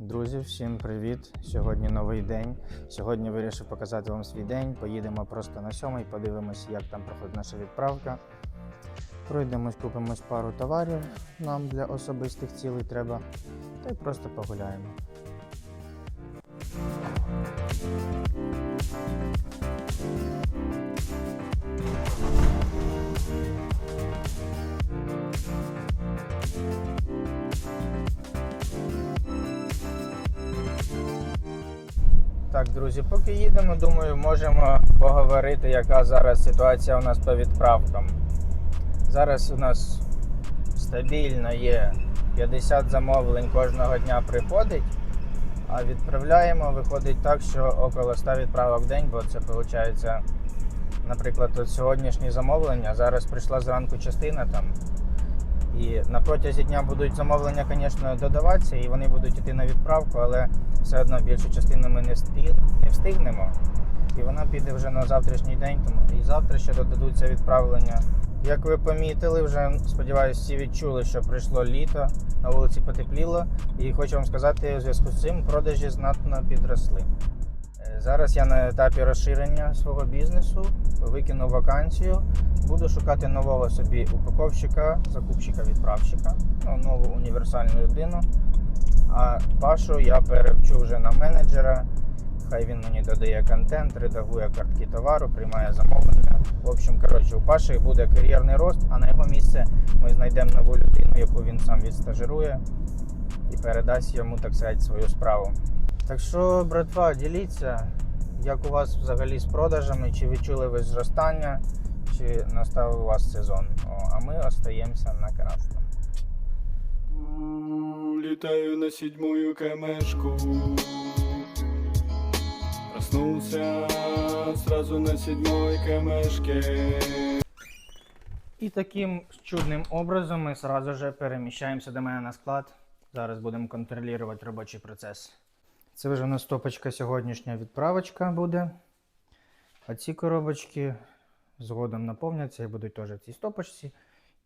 Друзі, всім привіт! Сьогодні новий день. Сьогодні вирішив показати вам свій день. Поїдемо просто на сьомий, подивимось, як там проходить наша відправка. Пройдемось, купимось пару товарів. Нам для особистих цілей треба. Та й просто погуляємо. Так, друзі, поки їдемо, думаю, можемо поговорити, яка зараз ситуація у нас по відправкам. Зараз у нас стабільно є 50 замовлень кожного дня приходить, а відправляємо, виходить так, що около 100 відправок в день, бо це виходить, наприклад, от сьогоднішні замовлення. Зараз прийшла зранку частина там. І на протязі дня будуть замовлення, звісно, додаватися, і вони будуть йти на відправку, але все одно більшу частину ми не, встиг, не встигнемо. І вона піде вже на завтрашній день, тому і завтра ще додадуться відправлення. Як ви помітили, вже сподіваюся, всі відчули, що прийшло літо, на вулиці потепліло. І хочу вам сказати, у зв'язку з цим продажі знатно підросли. Е, Зараз я на етапі розширення свого бізнесу, викинув вакансію, буду шукати нового собі упаковщика, закупщика, відправщика, ну, нову універсальну людину. А Пашу я перевчу вже на менеджера. Хай він мені додає контент, редагує картки товару, приймає замовлення. В общем, коротше, у Паші буде кар'єрний рост, а на його місце ми знайдемо нову людину, яку він сам відстажирує і передасть йому, так сказати, свою справу. Так що, братва, діліться, як у вас взагалі з продажами, чи відчули ви зростання, чи настав у вас сезон. О, а ми остаємося на красному. Летаю на седьмую камешку Проснулся сразу на седьмой камешке І таким чудним образом ми сразу же переміщаємося до мене на склад. Зараз будемо контролювати робочий процес. Це вже у нас стопочка сьогоднішня відправочка буде. А ці коробочки згодом наповняться і будуть теж в цій стопочці.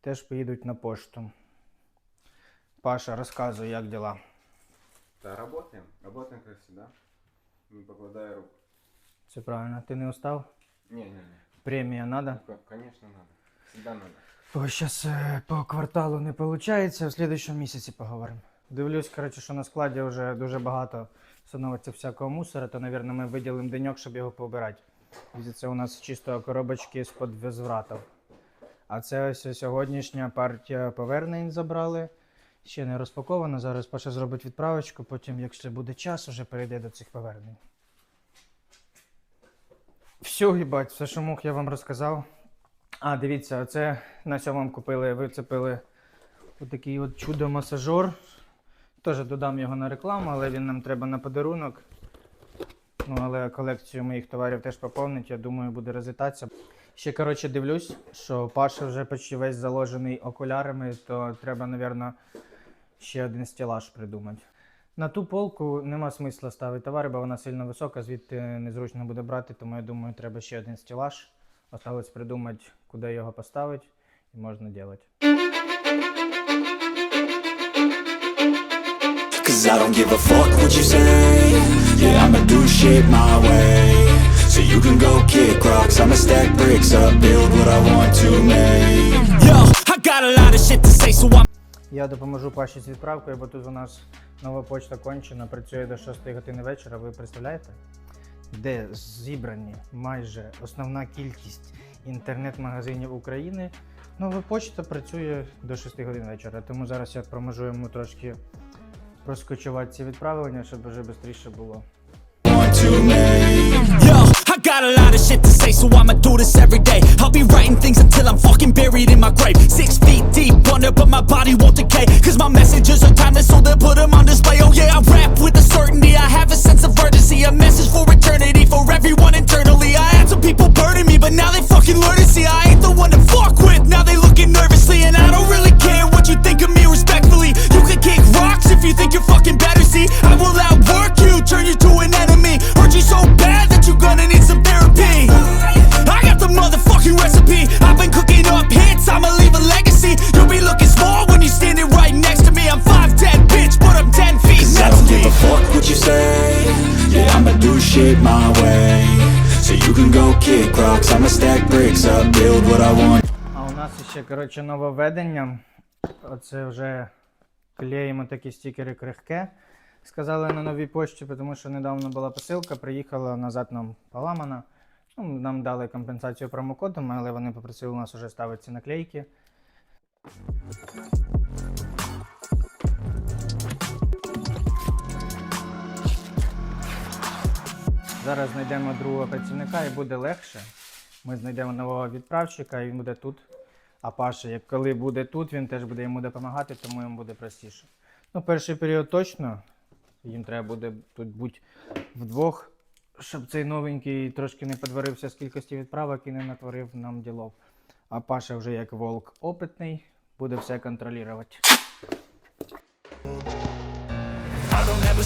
Теж поїдуть на пошту. Паша, розказуй, як діла. Да, работаем. Работаем как всегда. Не покладая рук. Все правильно, ти не устав? Не-не-не. Премія надо? Конечно надо. Всегда надо. Ой, зараз по кварталу не виходить, в слідчому місяці поговоримо. Дивлюсь, коротше, що на складі вже дуже багато становиться всякого мусора, то, мабуть, ми виділимо деньок, щоб його побирати. Це у нас чисто коробочки з-под возвратів. А це ось сьогоднішня партія повернень забрали. Ще не розпаковано. Зараз Паша зробить відправочку, потім, якщо буде час, вже перейде до цих повернень. Все, їбать, все, що мог, я вам розказав. А, дивіться, оце на сьомому купили, вицепили отакий от чудо-масажор. Теж додам його на рекламу, але він нам треба на подарунок. Ну, але колекцію моїх товарів теж поповнить, я думаю, буде розлітатися. Ще, коротше, дивлюсь, що Паша вже почти весь заложений окулярами, то треба, мабуть, ще один стелаж придумати. На ту полку нема смисла ставити товари, бо вона сильно висока, звідти незручно буде брати, тому я думаю, треба ще один стелаж. Осталось придумати, куди його поставити, і можна робити. Cause I don't give a fuck what you say Yeah, I'ma do shit my way So you can go kick rocks I'ma stack bricks up, build what I want to make Yo, I got a lot of shit to say so I'm Я допоможу Паші з відправкою, бо тут у нас нова почта кончена, працює до 6 години вечора. Ви представляєте? Де зібрані майже основна кількість інтернет-магазинів України. Нова почта працює до 6 годин вечора. Тому зараз я проможу йому трошки проскочувати ці відправлення, щоб вже швидше було. I got a lot of shit to say So I'ma do this every day I'll be writing things until I'm fucking buried in my grave Six feet deep under but my body won't decay Cause my messages are timeless so they'll put them on display shit my way So you can go kick rocks, I'ma stack bricks up, build what I want А у нас ще, коротше, нововведення. Оце вже клеїмо такі стікери крихке. Сказали на новій пошті, тому що недавно була посилка, приїхала назад нам поламана. Ну, Нам дали компенсацію промокодом, але вони попросили у нас вже ставити ці наклейки. Зараз знайдемо другого працівника і буде легше. Ми знайдемо нового відправщика і він буде тут. А Паша, як коли буде тут, він теж буде йому допомагати, тому йому буде простіше. Ну, перший період точно. Їм треба буде тут бути вдвох, щоб цей новенький трошки не подварився з кількості відправок і не натворив нам ділов. А Паша вже як волк опитний, буде все контролювати.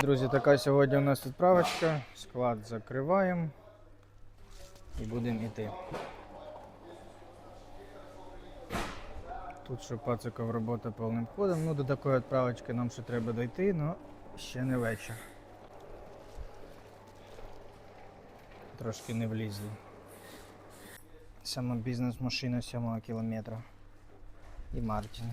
Друзі, така сьогодні у нас відправочка. Склад закриваємо і будемо йти. Тут ще пациков робота повним ходом. Ну, до такої відправочки нам ще треба дойти, але ще не вечір. Трошки не влізли. Сама бізнес-машина 7 кілометра. І Мартін.